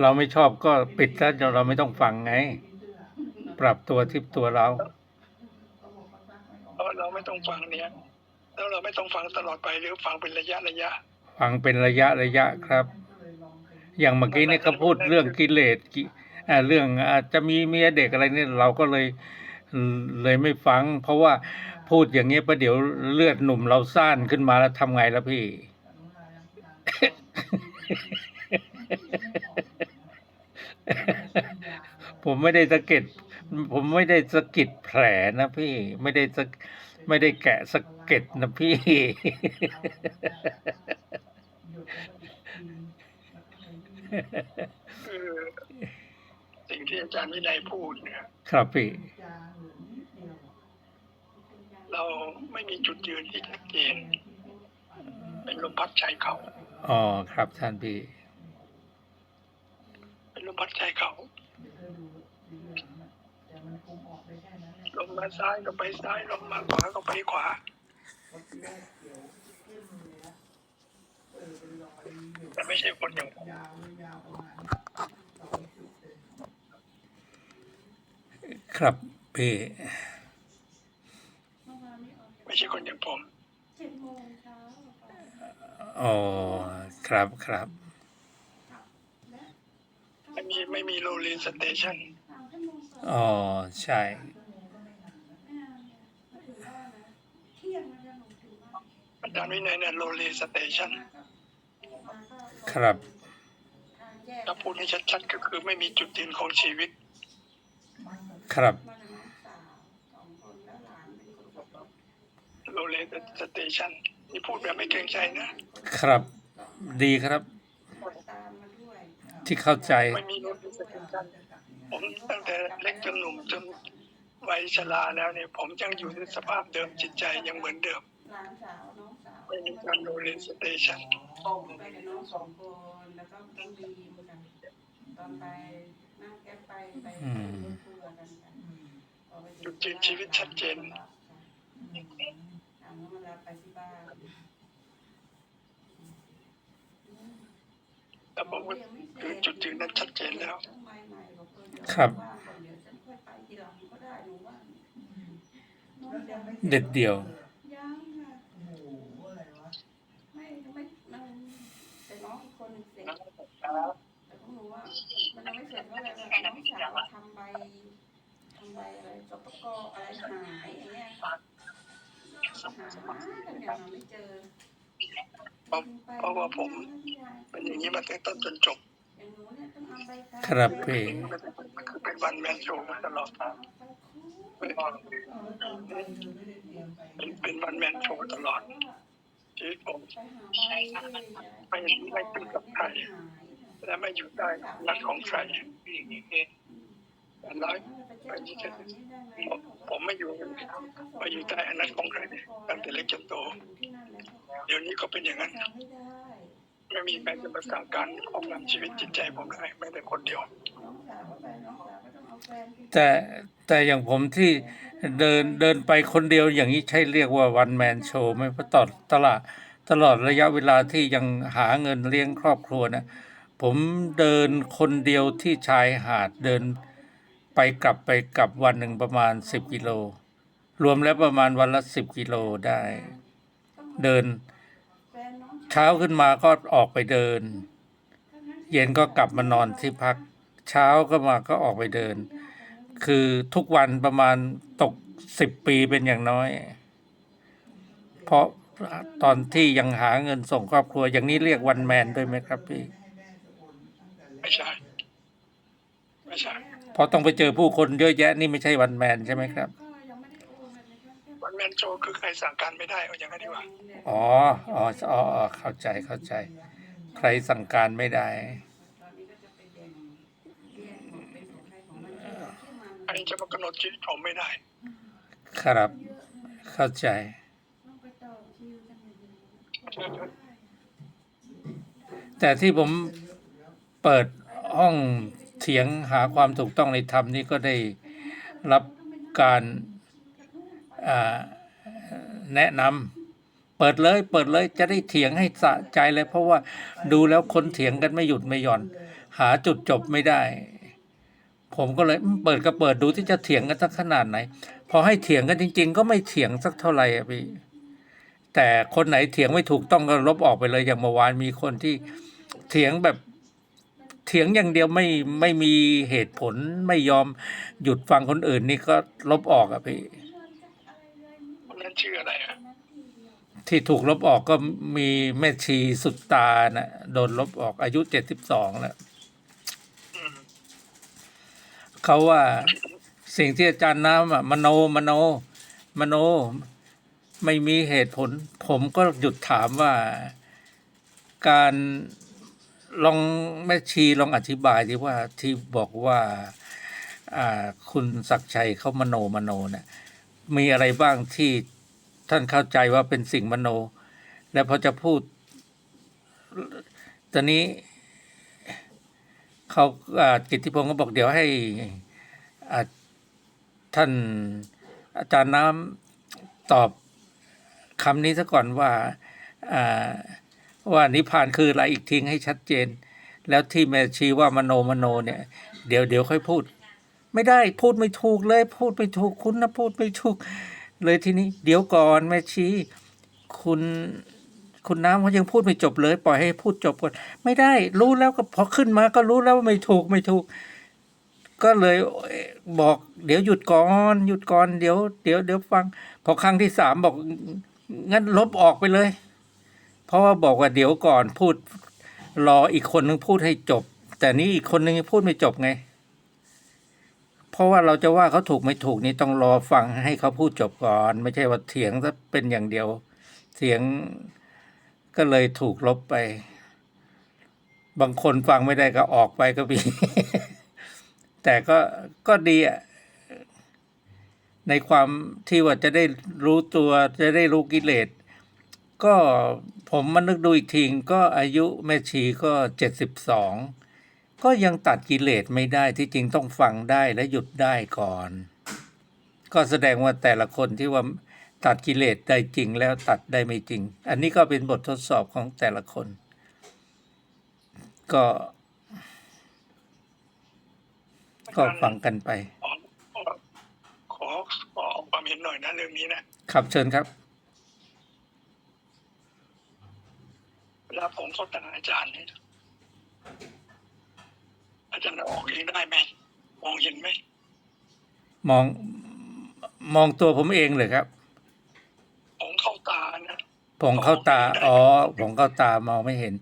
เราไม่ชอบก็ปิดซะเราไม่ต้องฟังไง ปรับตัวที่ตัวเราเพราะเราไม่ต้องฟังเนี่ยแล้วเราไม่ต้องฟังตลอดไปหรือฟังเป็นระยะระยะ ฟังเป็นระยะระยะครับ อย่างเมื่อกี้เนี่ยเขาพูดเรื่องกิเลสกิอ่าเรื่องอาจจะมีเมียเด็กอะไรเนี่ยเราก็เลยเลยไม่ฟัง เพราะว่าพูดอย่างเงี้ยประเดี๋ยวเลือดหนุ่มเราซ่านขึ้นมาแล้วทำไงล่ะพี่ ผมไม่ได้สะเก็ดผมไม่ได้สะกิดแผลนะพี่ไม่ได้สะไม่ได้แกะสะเก็ดนะพี่ คือสิ่งที่อาจารย์วินัยพูดเนี่ย ครับพี่ เราไม่มีจุดยืนที่ชัดเจนเป็นลมพัดชายเขาอ๋อครับท่านพี่เป็นลมพัดชายเขาลมมาซ้ายก็ไปซ้ายลมมาขวาก็ไปขวาแต่ไม่ใช่คนอย่างผมครับพี่ไม่ใช่คนอย่างผมเจ็ดโมงเช้าค่ะอ๋อครับครับและ ไม่มีไม่มีโรลีสเตชันสามชั่วโมงก่อนอ๋อ ใช่ไม่นานเนี่ยมาถึงบ้านนะเที่ยงมันจะหนูถึงบ้านอาจารย์วินัยเนี่ยโรลีสเตชันมาก็มาก็ครับทางแยกถ้าพูดให้ชัดๆก็คือไม่มีจุดยืนของชีวิต ครับมากับน้องสาวสองคนแล้วหลานเป็นคนขับรถโรลีสเตชันนี่พูดแบบไม่เกรงใจนะ ครับ ดีครับตามมาด้วยที่เข้าใจ ไม่มีโรลีสเตชัน ผมตั้งแต่เล็กจนหนุ่มจนวัยชราแล้วเนี่ย ผมยังอยู่ในสภาพเดิมจิตใจยังเหมือนเดิมหลานสาวน้องสาวไม่มีการโรลีสเตชันไปกับน้องสองคนแล้วก็ต้องบีมกันตอนไปนั่งแก๊ปไปไปอืมรถทัวร์กันกันพอไปถึงจุดยืนชีวิตชัดเจนถามว่ามารับไปที่บ้านแต่ผมก็คือจุดยืนนั้นชัดเจนแล้ว ครับ เด็ดเดี่ยวยังค่ะไม่ไม่แต่น้องอีกคนหนึ่งเสร็จแต่พวกหนูว่า มันยังไม่เสร็จเพราะอะไรแบบน้องสาวทำใบทำใบอะไรสปกอะไรหายอย่างเงี้ยหากันอย่างไม่เจอเพราะว่าผม เป็นอย่างนี้มาตั้งต้นจนจบ อย่างหนูเนี่ยต้องเอาใบครับพี่คือเป็นวันแมนโชว์มาตลอดเป็นเป็นวันแมนโชว์ตลอดชีวิตผมไปหาใบไม่ไม่เป็นกับใครและไม่อยู่ใต้อำนัดของใครแต่น้อยผมผมไม่อยู่ไม่อยู่ใต้อำนาจของใครตั้งแต่เล็กจนโตเดี๋ยวนี้ก็เป็นอย่างนั้น ไม่ได้ไม่มีใครจะมาสังการครอบงำชีวิตจิตใจผมได้แม้แต่คนเดียว แต่แต่อย่างผมที่เดินเดินไปคนเดียวอย่างนี้ใช่เรียกว่าวันแมนโชว์ไหมเพราะตลอดตลาดตลอดระยะเวลาที่ยังหาเงินเลี้ยงครอบครัวนะผมเดินคนเดียวที่ชายหาดเดินไปกลับไปกลับวันหนึ่งประมาณสิบกิโล รวมแล้วประมาณวันละสิบกิโลได้ เดิน เช้าขึ้นมาก็ออกไปเดิน เย็นก็กลับมานอนที่พัก เช้าก็มาก็ออกไปเดิน คือทุกวันประมาณตกสิบปีเป็นอย่างน้อย เพราะตอนที่ยังหาเงินส่งครอบครัวอย่างนี้เรียกวันแมนด้วยไหมครับพี่ไม่ใช่ไม่ใช่เพราะต้องไปเจอผู้คนเยอะแยะนี่ไม่ใช่วันแมนใช่ไหมครับ ก็ยังไม่ได้โอนเลย นะคะแค่วันแมนโชว์คือใครสั่งการไม่ได้เอาอย่างนั้นดีกว่าอ๋ออ๋ออ๋ออ๋อเข้าใจเข้าใจ ใครสั่งการไม่ได้ตอนนี้ก็จะไปแบ่งแยกหมดเป็นของใครของมันที่มันใครจะมากำหนดชีวิตผมไม่ได้ ครับ เข้าใจต้องไปต่อคิวกันอย่างนี้แต่ที่ผมเปิดห้องเถียงหาความถูกต้องในธรรมนี่ก็ได้รับการอ่า แนะนำเปิดเลย เปิดเลยจะได้เถียงให้สะใจเลย เพราะว่าดูแล้วคนเถียงกันไม่หยุดไม่หย่อน หาจุดจบไม่ได้ ผมก็เลยเปิดก็เปิดดูที่จะเถียงกันสักขนาดไหน พอให้เถียงกันจริง ๆ ก็ไม่เถียงสักเท่าไหร่อะพี่แต่คนไหนเถียงไม่ถูกต้องก็ลบออกไปเลยอย่างเมื่อวานมีคนที่เถียงแบบเถียงอย่างเดียวไม่ไม่มีเหตุผลไม่ยอมหยุดฟังคนอื่นนี่ก็ลบออกอะพี่ นนั้นชื่ออะไรอะที่ถูกลบออกก็มีแม่ชีสุดตานะโดนลบออกอายุเจ็ดสิบสองแล้วอืมเขาว่าสิ่งที่อาจารย์น้ำอะมโนมโน มโน ไม่มีเหตุผล ผมก็หยุดถามว่าการลองแม่ชีลองอธิบายที่ว่าที่บอกว่าอ่าคุณศักดิ์ชัยเขามโนมโนเนี่ยมีอะไรบ้างที่ ท่านเข้าใจว่าเป็นสิ่งมโน แล้วพอจะพูด ตอนนี้เขากิตติพงศ์ก็บอกเดี๋ยวให้ท่านอาจารย์น้ำตอบคำนี้ซะก่อนว่าอ่าว่านิพพานคืออะไรอีกทิ้งให้ชัดเจน แล้วที่แม่ชีว่ามโนมโนเนี่ย เดี๋ยวเดี๋ยวค่อยพูด ไม่ได้พูดไม่ถูกเลย พูดไม่ถูกคุณนะพูดไม่ถูก เลยทีนี้ เดี๋ยวก่อนแม่ชีคุณคุณน้ำเขายังพูดไม่จบเลย ปล่อยให้พูดจบก่อนไม่ได้ รู้แล้วก็พอขึ้นมาก็รู้แล้วว่าไม่ถูกไม่ถูก ก็เลยบอก เดี๋ยวหยุดก่อนหยุดก่อนเดี๋ยวเดี๋ยวเดี๋ยวฟัง พอครั้งที่สามบอกงั้นลบออกไปเลย เพราะว่าบอกว่าเดี๋ยวก่อนพูดรออีกคนนึงพูดให้จบ แต่นี้อีกคนนึงยังพูดไม่จบไง เพราะว่าเราจะว่าเขาถูกไม่ถูกนี่ต้องรอฟังให้เขาพูดจบก่อน ไม่ใช่ว่าเถียงซะเป็นอย่างเดียวเถียงก็เลยถูกลบไป บางคนฟังไม่ได้ก็ออกไปก็มีแต่ก็ก็ดีอะในความที่ว่าจะได้รู้ตัวจะได้รู้กิเลสก็ผมมานึกดูอีกทีก็อายุแม่ชีก็เจ็ดสิบสอง ก็ยังตัดกิเลสไม่ได้ที่จริงต้องฟังได้และหยุดได้ก่อน ก็แสดงว่าแต่ละคนที่ว่าตัดกิเลสได้จริงแล้วตัดได้ไม่จริง อันนี้ก็เป็นบททดสอบของแต่ละคน ก็ก็ฟังกันไป ขอขอขอความเห็นหน่อยนะเรื่องนี้นะครับเชิญครับเวลาผมเข้าตาอาจารย์เนี่ยอา จารย์ออกเองได้ไหมมองเห็นไหมมองมองตัวผมเองเลยครับผมเข้าตานะผมเข้าตาอ๋อผมเข้าตามองไม่เห็น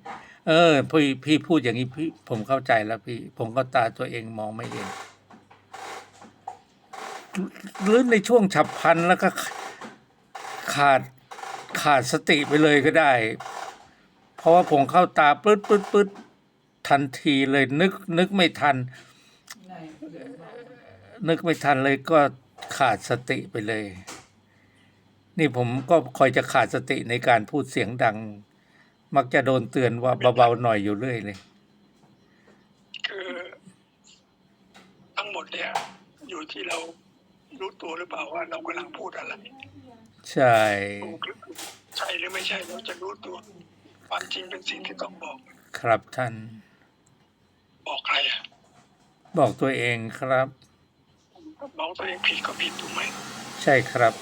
เออ พี่พี่พูดอย่างนี้พี่ผมเข้าใจแล้วพี่ผมเข้าตาตัวเองมองไม่เห็นหรือในช่วงฉับพลันแล้วก็ขาดขาดสติไปเลยก็ได้ เพราะว่าผมเข้าตาปึ๊ดปึ๊ดปึ๊ด ทันทีเลยนึกนึกไม่ทัน นึกไม่ทันเลยก็ขาดสติไปเลย นี่ผมก็คอยจะขาดสติในการพูดเสียงดัง มักจะโดนเตือนว่าเบาๆหน่อยอยู่เรื่อยเลย คือทั้งหมดเนี่ย อยู่ที่เรารู้ตัวหรือเปล่าว่าเรากำลังพูดอะไร ใช่ถูกหรือผิดใช่หรือไม่ใช่เราจะรู้ตัวความจริงเป็นสิ่งที่ต้องบอก ครับท่าน บอกใครอะบอกตัวเองครับบอกตัวเองผิดก็ผิดถูกไหมใช่ครับ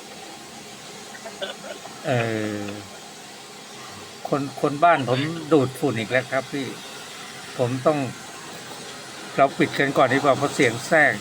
เออคนคนบ้านผมดูดฝุ่นอีกแล้วครับพี่ ผมต้องเราปิดกันก่อนดีกว่าเพราะเสียงแทรก